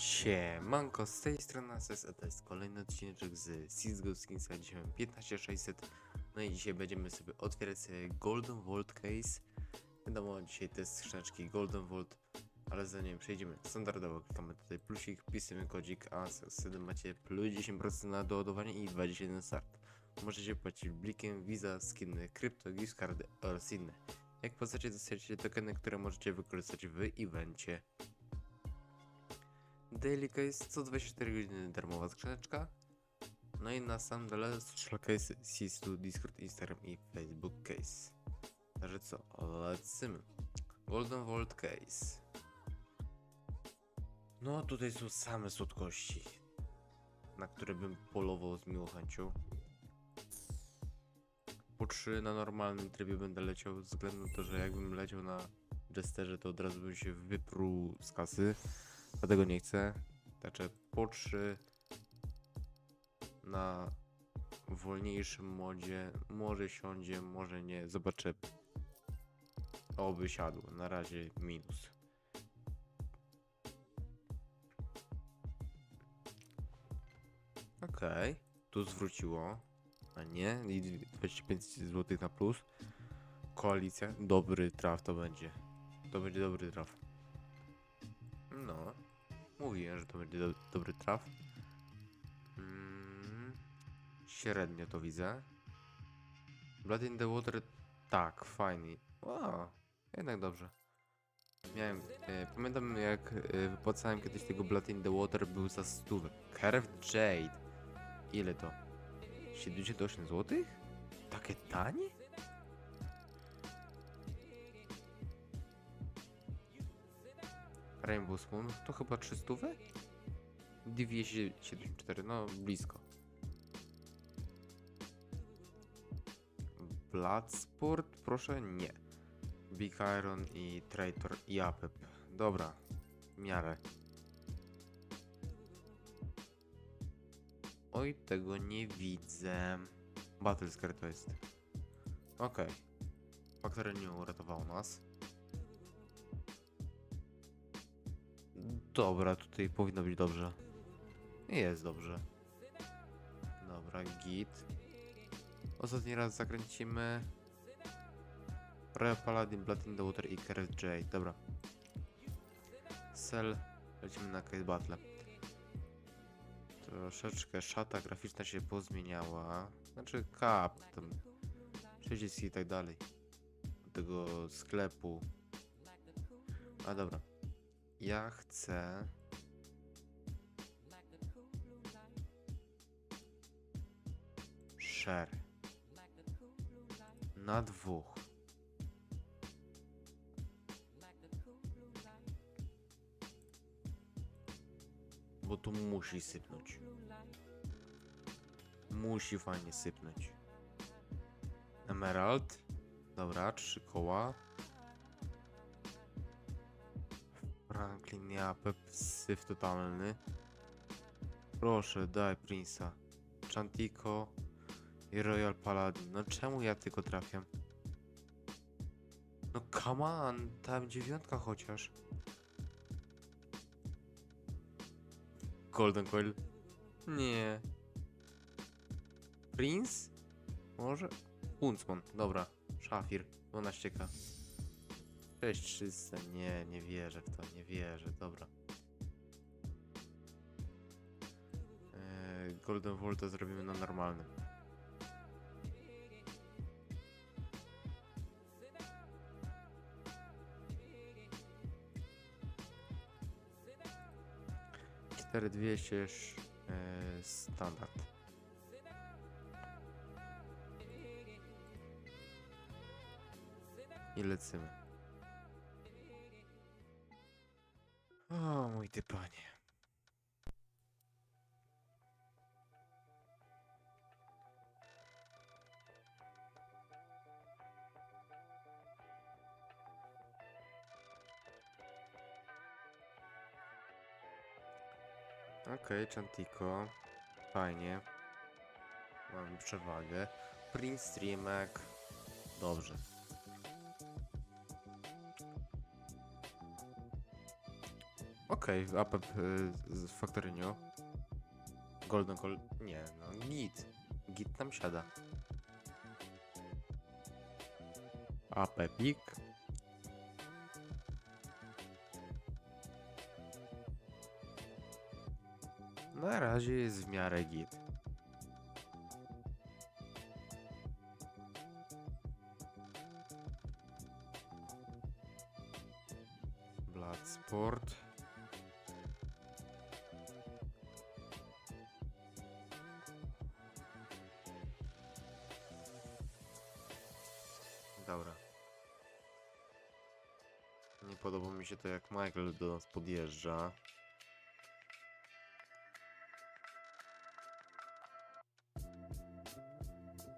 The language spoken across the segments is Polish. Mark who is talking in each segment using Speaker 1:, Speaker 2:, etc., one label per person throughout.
Speaker 1: Siemanko, z tej strony Ases, a to jest kolejny odcinek z CSGO Skinsa, dzisiaj mam 15600 No i dzisiaj będziemy sobie otwierać sobie Golden Vault Case. Wiadomo, dzisiaj to jest skrzyneczki Golden Vault Ale zanim przejdziemy. Standardowo, klikamy tutaj plusik, wpisujemy kodzik Ases Wtedy macie plus 10% na doładowanie i 21 na start. Możecie płacić blikiem, Visa, skiny, krypto, gift cardy oraz inne. Jak płacicie, dostajecie tokeny, które możecie wykorzystać w evencie Daily Case co 24 godziny darmowa skrzyneczka. No i na sam dole social case, Sistu, Discord, Instagram i Facebook case. Także co, lecimy. Golden Vault Case. No tutaj są same słodkości, na które bym polował z miłą chęcią. Po 3 na normalnym trybie będę leciał, ze względu na to, że jakbym leciał na Jesterze, to od razu bym się wypruł z kasy. Dlatego nie chcę. Także po 3 na wolniejszym modzie. Może siądzie, może nie. Zobaczę. Oby siadło. Na razie minus. Okej. Tu zwróciło. A nie? I 25 zł na plus. Koalicja. Dobry traf to będzie. To będzie dobry traf. No. Mówiłem, że to będzie do, dobry traf. Mm, średnio to widzę. Blood in the Water, tak, fajny. Wow, jednak dobrze. Miałem, e, pamiętam jak e, wypłacałem kiedyś tego Blood in the Water, był za stówę. Curved Jade. Ile to? 78 zł? Takie tanie? Rainbow Moon to chyba 300? 274, no blisko. Bloodsport? Proszę nie. Big Iron i Traitor i Apep. Dobra, w miarę. Oj, tego nie widzę. Battlescar to jest. Okej. Okay. Faktory nie uratował nas. Dobra, tutaj powinno być dobrze. Jest dobrze. Dobra, git. Ostatni raz zakręcimy. Royal Paladin, Blood in the Water i Carrot J. Dobra. Cell. Lecimy na Case Battle. Troszeczkę szata graficzna się pozmieniała. Znaczy kap, tam przyciski i tak dalej. Do tego sklepu. A dobra. Ja chcę. Share. Na dwóch. Bo tu musi sypnąć. Musi fajnie sypnąć. Emerald. Dobra, trzy koła. Franklin, ja syf totalny. Proszę, daj Prince'a. Chantico i Royal Paladin. No czemu ja tylko trafiam? No come on, tam dziewiątka chociaż. Golden Coil. Nie. Prince? Może? Huntsman, dobra. Szafir, 12k. 6300, nie, nie wierzę w to, nie wierzę, dobra. Eee, Golden Volta zrobimy na normalnym. Cztery dwieście e, standard. I lecimy. O mój ty panie. Okej, Chantico. Fajnie. Mamy przewagę. Prince Streamek. Dobrze. Okej, okay, APEP y, z Factorinio. Golden Call. Nie, no git. Git tam siada. APEPik. Na razie jest w miarę git. Dobra. Nie podoba mi się to jak Michael do nas podjeżdża.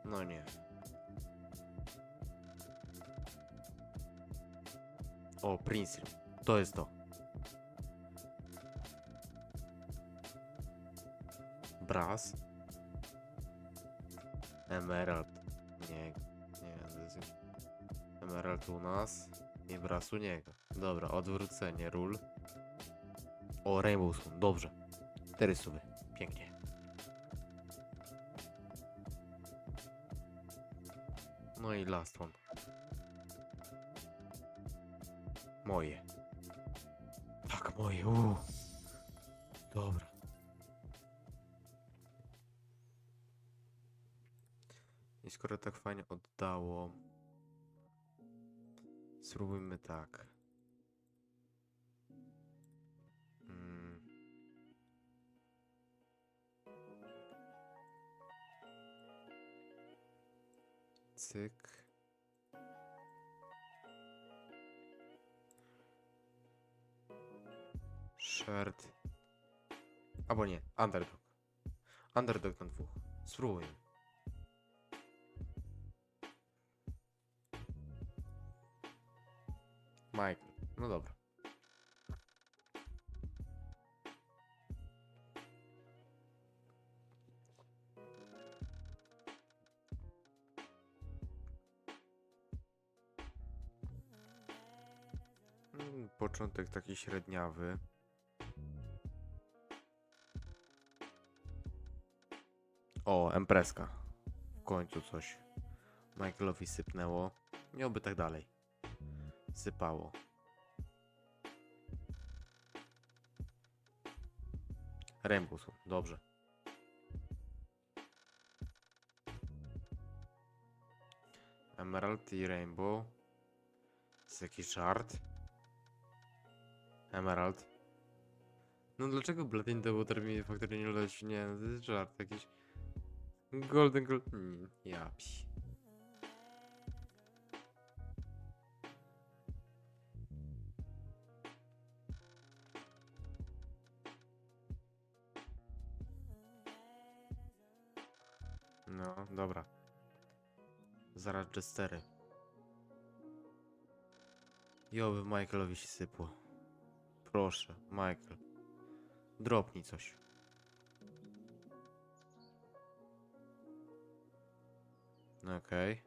Speaker 1: No nie. O, Prince. To jest to. Brass. Emerald. Nie, nie, to jest... Emerald u nas. Nie Brass u niego. Dobra, odwrócenie ról. O, Rainbow Sun, dobrze. Cztery suby. Pięknie. No i last one. Moje. Tak, moje. Uuu. Dobra. I skoro tak fajnie oddało, spróbujmy tak. Mm. Cyk. Shared. Albo nie, underdog. Underdog na dwóch. Spróbujmy. Michael. No dobra. Mm, Początek taki średniawy. O, empreska. W końcu coś. Michaelowi sypnęło. Miałby tak dalej. Sypało. Sun, dobrze. Emerald i Rainbow. Jest jakiś żart. Emerald. No dlaczego Platin to był faktory nie leci? Nie, to jest żart jakiś. Golden Gold. Mm, ja. No, dobra. Zaraz Jestery. I oby Michaelowi się sypło. Proszę, Michael. Dropnij coś. Okej.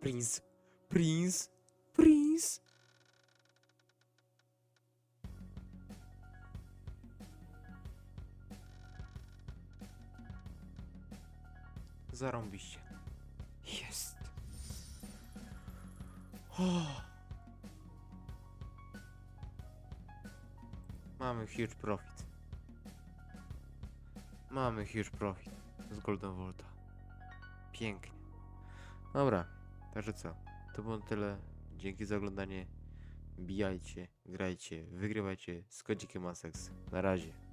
Speaker 1: Prince. Prince. Prince. Zarąbiście. Jest. Oh. Mamy huge profit. Mamy huge profit z Golden Volta. Pięknie. Dobra, także co? To było tyle. Dzięki za oglądanie. Bijajcie, grajcie, wygrywajcie z kodzikiem Asex. Na razie.